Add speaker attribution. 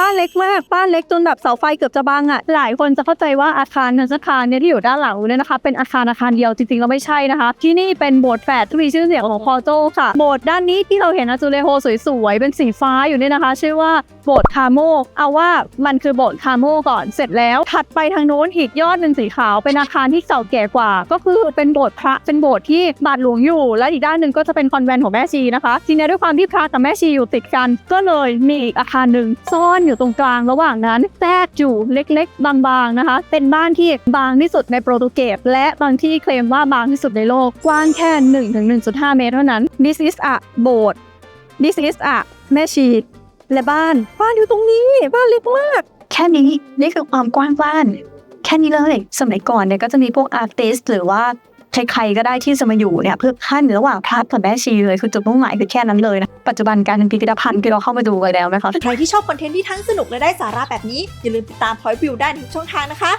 Speaker 1: บ้านเล็กมาก บ้านเล็กจนแบบเสาไฟเกือบจะบังอะ หลายคนจะเข้าใจว่าอาคารทั้งอาคารเนี่ยที่อยู่ด้านหลังเนี่ยนะคะ เป็นอาคารอาคารเดียวจริงๆแล้วไม่ใช่นะคะ ที่นี่เป็นโบสถ์แฝดที่มีชื่อเสียงของพอโจค่ะ โบสถ์ด้านนี้ที่เราเห็นอาจูเลโฮสวยๆ เป็นสีฟ้าอยู่เนี่ยนะคะ ชื่อว่าโบสถ์คาโมเอาว่ามันคือโบสถ์คาโมก่อน เสร็จแล้ว ถัดไปทางโน้นอีกยอดหนึ่งสีขาว เป็นอาคารที่เก่าแก่กว่า ก็คือเป็นโบสถ์พระ เป็นโบสถ์ที่บาทหลวงอยู่ และอีกด้านหนึ่งก็จะเป็นคอนแวนต์ของแม่ชีนะคะ ทีนี้ด้วยความที่พระกับแม่ชีอยู่ติดกัน ก็เลยมีอีกอาคารหนึ่งซ่อนอยู่ตรงกลางระหว่างนั้นแทรกอยู่เล็กๆ บางๆนะคะ เป็นบ้านที่บางที่สุดในโปรตุเกสและบางที่เคลมว่าบางที่สุดในโลกกว้างแค่1ถึง1.5 เมตรเท่านั้น This is a โบสถ์ This is a แม่ชีและบ้านบ้านอยู่ตรงนี้ บ้านเล็กมาก
Speaker 2: แค่นี้นี่คือความกว้างบ้าน แค่นี้เลย สมัยก่อนเนี่ยก็จะมีพวกอาร์ติสหรือว่า ใครๆก็ได้ที่จะมาอยู่เนี่ยเพื่อขั้นระหว่างพระกับแม่ชีเลยคือจุดมุ่งหมายคือแค่นั้นเลยนะปัจจุบันการเป็นพิพิธภัณฑ์ที่เราเข้ามาดูกันแล้วไหมคะ
Speaker 3: ใครที่ชอบคอนเทนต์ที่ทั้งสนุกและได้สาระแบบนี้อย่าลืมติดตาม Point View ได้ทุกช่องทางนะคะ